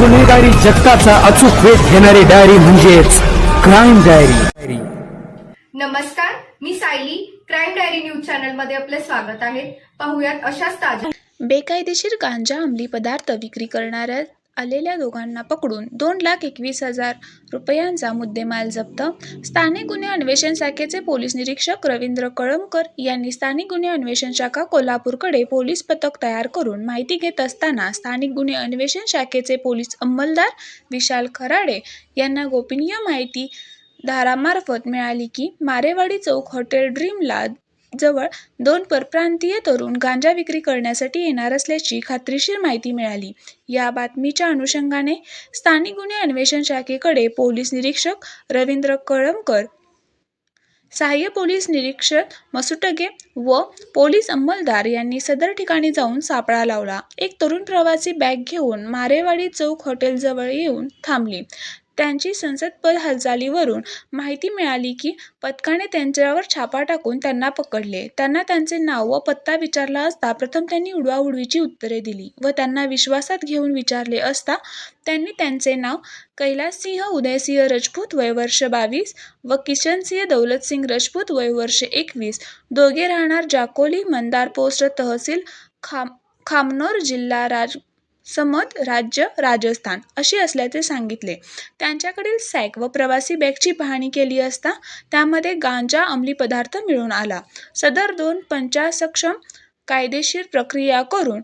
गुन्हेगारी जगताचा अचूक वेध घेणारी डायरी म्हणजेच क्राईम डायरी नमस्कार मी सायली. क्राईम डायरी न्यूज चॅनलमध्ये आपले स्वागत आहे. पाहुयात अशाच ताज्या बेकायदेशीर गांजा अंमली पदार्थ विक्री करणाऱ्या आलेल्या दोघांना पकडून दोन लाख एकवीस हजार रुपयांचा मुद्देमाल जप्त. स्थानिक गुन्हे अन्वेषण शाखेचे पोलीस निरीक्षक रवींद्र कळमकर यांनी स्थानिक गुन्हे अन्वेषण शाखा कोल्हापूरकडे पोलीस पथक तयार करून माहिती घेत असताना स्थानिक गुन्हे अन्वेषण शाखेचे पोलीस अंमलदार विशाल खराडे यांना गोपनीय माहिती धारामार्फत मिळाली की मारेवाडी चौक हॉटेल ड्रीमला जवळ दोन परप्रांतीय तरुण गांजा विक्री करण्यासाठी येणार असल्याची खात्रीशीर माहिती मिळाली. या बातमीच्या अनुषंगाने स्थानिक गुन्हे अन्वेषण शाखेकडे पोलीस निरीक्षक रवींद्र कळमकर सहाय्य पोलीस निरीक्षक मसुटगे व पोलीस अंमलदार यांनी सदर ठिकाणी जाऊन सापळा लावला. एक तरुण प्रवासी बॅग घेऊन मारेवाडी चौक हॉटेलजवळ येऊन थांबली. त्यांची संसदपद हालचालीवरून माहिती मिळाली की पथकाने त्यांच्यावर छापा टाकून त्यांना पकडले. त्यांना त्यांचे नाव व पत्ता विचारला असता प्रथम त्यांनी उडवाउडवीची उत्तरे दिली व त्यांना विश्वासात घेऊन विचारले असता त्यांनी त्यांचे नाव कैलाससिंह उदयसिंह राजपूत वय वर्ष बावीस व किशनसिंह दौलतसिंग राजपूत वय वर्ष एकवीस. दोघे राहणार जाकोली मंदार पोस्ट तहसील खाम खामनोर जिल्हा राज समत राज्य राजस्थान अशी असल्याचे सांगितले. त्यांच्याकडील सॅक व प्रवासी बॅगची पाहणी केली असता त्यामध्ये गांजा अंमली पदार्थ मिळून आला. सदर दोन पंचासक्षम कायदेशीर प्रक्रिया करून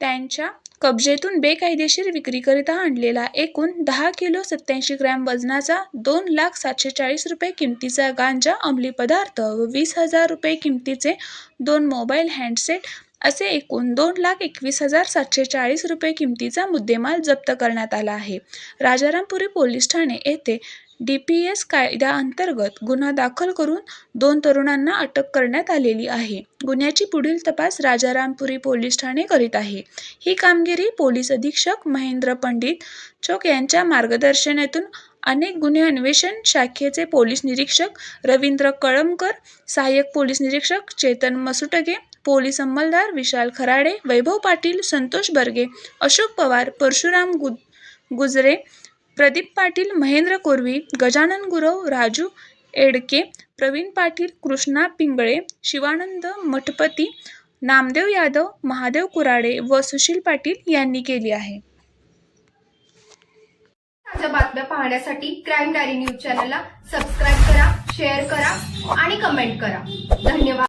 त्यांच्या कब्जेतून बेकायदेशीर विक्रीकरिता आणलेला एकूण दहा किलो सत्याऐंशी ग्रॅम वजनाचा दोन लाख सातशे चाळीस रुपये किमतीचा गांजा अंमली पदार्थ व वीस हजार रुपये किमतीचे दोन मोबाईल हँडसेट असे एकूण दोन लाख एकवीस हजार सातशे चाळीस रुपये किमतीचा मुद्देमाल जप्त करण्यात आला आहे. राजारामपुरी पोलीस ठाणे येथे डी पी एस कायद्याअंतर्गत गुन्हा दाखल करून दोन तरुणांना अटक करण्यात आलेली आहे. गुन्ह्याची पुढील तपास राजारामपुरी पोलीस ठाणे करीत आहे. ही कामगिरी पोलीस अधीक्षक महेंद्र पंडित चोक यांच्या मार्गदर्शनातून अनेक गुन्हे अन्वेषण शाखेचे पोलीस निरीक्षक रवींद्र कळमकर सहाय्यक पोलीस निरीक्षक चेतन मसुटगे पोलीस अंमलदार विशाल खराडे वैभव पाटील संतोष बर्गे अशोक पवार परशुराम गु गुजरे प्रदीप पाटील महेंद्र कोरवी गजानन गुरव राजू एडके प्रवीण पाटील कृष्णा पिंगळे शिवानंद मठपती नामदेव यादव महादेव कुराडे व सुशील पाटील यांनी केली आहे. ताज्या बातम्या पाहण्यासाठी क्राईम डायरी न्यूज चॅनलला सबस्क्राईब करा शेअर करा आणि कमेंट करा. धन्यवाद.